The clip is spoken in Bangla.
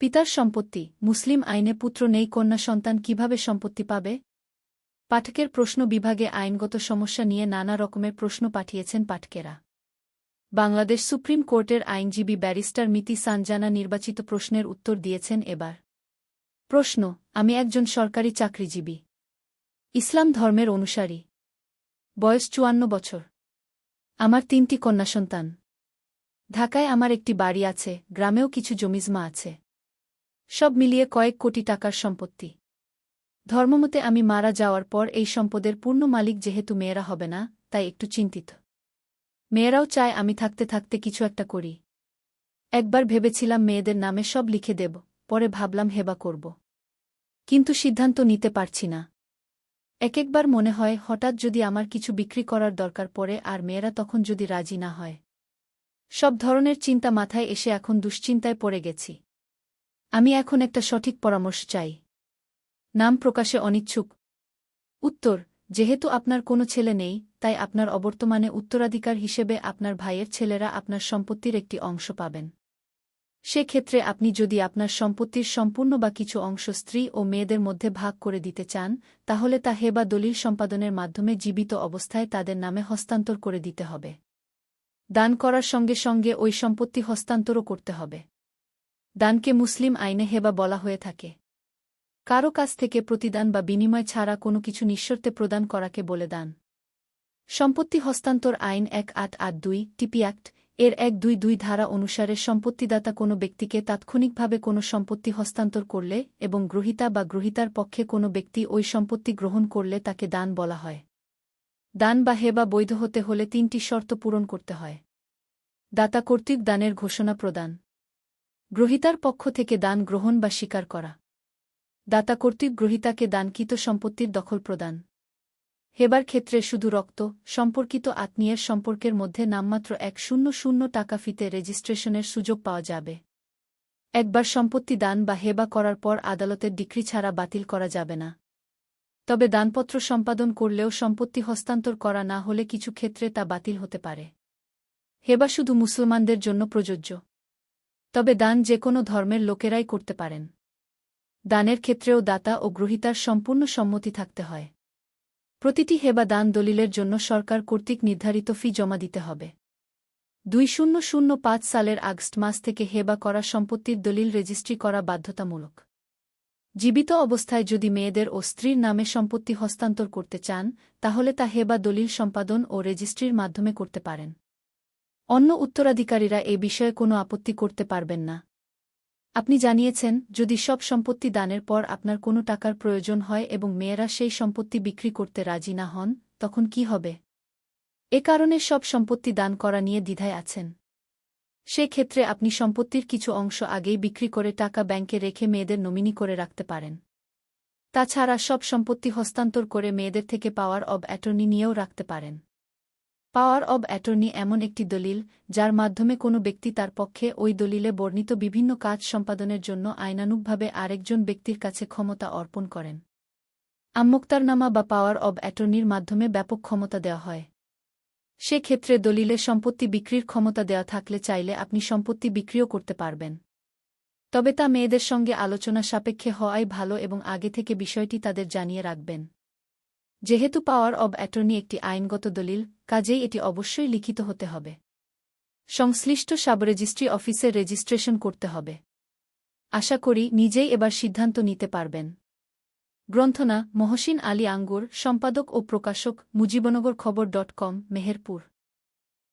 পিতার সম্পত্তি, মুসলিম আইনে পুত্র নেই, কন্যা সন্তান কীভাবে সম্পত্তি পাবে? পাঠকের প্রশ্ন বিভাগে আইনগত সমস্যা নিয়ে নানা রকমের প্রশ্ন পাঠিয়েছেন পাঠকেরা। বাংলাদেশ সুপ্রিম কোর্টের আইনজীবী ব্যারিস্টার মিতি সানজানা নির্বাচিত প্রশ্নের উত্তর দিয়েছেন এবার। প্রশ্ন, আমি একজন সরকারি চাকরিজীবী। ইসলাম ধর্মের অনুসারী। বয়স চুয়ান্ন বছর। আমার তিনটি কন্যা সন্তান। ঢাকায় আমার একটি বাড়ি আছে, গ্রামেও কিছু জমিজমা আছে। সব মিলিয়ে কয়েক কোটি টাকার সম্পত্তি। ধর্মমতে আমি মারা যাওয়ার পর এই সম্পদের পূর্ণ মালিক যেহেতু মেয়েরা হবে না, তাই একটু চিন্তিত। মেয়েরাও চায় আমি থাকতে থাকতে কিছু একটা করি। একবার ভেবেছিলাম মেয়েদের নামে সব লিখে দেব, পরে ভাবলাম হেবা করব। কিন্তু সিদ্ধান্ত নিতে পারছি না। এক একবার মনে হয়, হঠাৎ যদি আমার কিছু বিক্রি করার দরকার পড়ে আর মেয়েরা তখন যদি রাজি না হয়। সব ধরনের চিন্তা মাথায় এসে এখন দুশ্চিন্তায় পড়ে গেছি। আমি এখন একটা সঠিক পরামর্শ চাই। নাম প্রকাশে অনিচ্ছুক। উত্তর, যেহেতু আপনার কোনো ছেলে নেই, তাই আপনার অবর্তমানে উত্তরাধিকার হিসেবে আপনার ভাইয়ের ছেলেরা আপনার সম্পত্তির একটি অংশ পাবেন। সেক্ষেত্রে আপনি যদি আপনার সম্পত্তির সম্পূর্ণ বা কিছু অংশ স্ত্রী ও মেয়েদের মধ্যে ভাগ করে দিতে চান, তাহলে তা হেবা দলিল সম্পাদনের মাধ্যমে জীবিত অবস্থায় তাদের নামে হস্তান্তর করে দিতে হবে। দান করার সঙ্গে সঙ্গে ওই সম্পত্তি হস্তান্তরও করতে হবে। দানকে মুসলিম আইনে হেবা বলা হয়ে থাকে। কারও কাছ থেকে প্রতিদান বা বিনিময় ছাড়া কোনো কিছু নিঃশর্তে প্রদান করাকে বলে দান। সম্পত্তি হস্তান্তর আইন এক আট আট দুই টিপি অ্যাক্ট এর এক দুই দুই ধারা অনুসারে সম্পত্তিদাতা কোনো ব্যক্তিকে তাৎক্ষণিকভাবে কোনো সম্পত্তি হস্তান্তর করলে এবং গ্রহিতা বা গ্রহিতার পক্ষে কোনো ব্যক্তি ওই সম্পত্তি গ্রহণ করলে তাকে দান বলা হয়। দান বা হেবা বৈধ হতে হলে তিনটি শর্ত পূরণ করতে হয়। দাতা কর্তৃক দানের ঘোষণা প্রদান। গ্রহিতার পক্ষ থেকে দান গ্রহণ বা স্বীকার করা। দাতা কর্তৃক গ্রহিতাকে দানকৃত সম্পত্তির দখল প্রদান। হেবার ক্ষেত্রে শুধু রক্ত, সম্পর্কিত আত্মীয়ের সম্পর্কের মধ্যে নামমাত্র এক শূন্য শূন্য টাকা ফিতে রেজিস্ট্রেশনের সুযোগ পাওয়া যাবে। একবার সম্পত্তি দান বা হেবা করার পর আদালতের ডিক্রি ছাড়া বাতিল করা যাবে না। তবে দানপত্র সম্পাদন করলেও সম্পত্তি হস্তান্তর করা না হলে কিছু ক্ষেত্রে তা বাতিল হতে পারে। হেবা শুধু মুসলমানদের জন্য প্রযোজ্য। তবে দান যে কোনো ধর্মের লোকেরাই করতে পারেন। দানের ক্ষেত্রেও দাতা ও গ্রহিতার সম্পূর্ণ সম্মতি থাকতে হয়। প্রতিটি হেবা দান দলিলের জন্য সরকার কর্তৃক নির্ধারিত ফি জমা দিতে হবে। দুই শূন্য শূন্য পাঁচ সালের আগস্ট মাস থেকে হেবা করা সম্পত্তির দলিল রেজিস্ট্রি করা বাধ্যতামূলক। জীবিত অবস্থায় যদি মেয়েদের ও স্ত্রীর নামে সম্পত্তি হস্তান্তর করতে চান, তাহলে তা হেবা দলিল সম্পাদন ও রেজিস্ট্রির মাধ্যমে করতে পারেন। অন্য উত্তরাধিকারীরা এ বিষয়ে কোনো আপত্তি করতে পারবেন না। আপনি জানিয়েছেন, যদি সব সম্পত্তি দানের পর আপনার কোনো টাকার প্রয়োজন হয় এবং মেয়েরা সেই সম্পত্তি বিক্রি করতে রাজি না হন, তখন কি হবে? এ কারণে সব সম্পত্তি দান করা নিয়ে দ্বিধায় আছেন। সে ক্ষেত্রে আপনি সম্পত্তির কিছু অংশ আগেই বিক্রি করে টাকা ব্যাংকে রেখে মেয়েদের নমিনি করে রাখতে পারেন। তাছাড়া সব সম্পত্তি হস্তান্তর করে মেয়েদের থেকে পাওয়ার অব অ্যাটর্নি নিয়েও রাখতে পারেন। পাওয়ার অব অ্যাটর্নি এমন একটি দলিল, যার মাধ্যমে কোনো ব্যক্তি তার পক্ষে ওই দলিলে বর্ণিত বিভিন্ন কাজ সম্পাদনের জন্য আইনানুগভাবে আরেকজন ব্যক্তির কাছে ক্ষমতা অর্পণ করেন। আম্মোক্তারনামা বা পাওয়ার অব অ্যাটর্নির মাধ্যমে ব্যাপক ক্ষমতা দেওয়া হয়। সে ক্ষেত্রে দলিলে সম্পত্তি বিক্রির ক্ষমতা দেওয়া থাকলে চাইলে আপনি সম্পত্তি বিক্রিও করতে পারবেন। তবে তা মেয়েদের সঙ্গে আলোচনা সাপেক্ষে হওয়াই ভালো এবং আগে থেকে বিষয়টি তাদের জানিয়ে রাখবেন। যেহেতু পাওয়ার অব অ্যাটর্নি একটি আইনগত দলিল, কাজেই এটি অবশ্যই লিখিত হতে হবে। সংশ্লিষ্ট সাবরেজিস্ট্রি অফিসে রেজিস্ট্রেশন করতে হবে। আশা করি নিজেই এবার সিদ্ধান্ত নিতে পারবেন। গ্রন্থনা মহসিন আলী আঙ্গুর, সম্পাদক ও প্রকাশক মুজিবনগর খবর ডট কম, মেহেরপুর।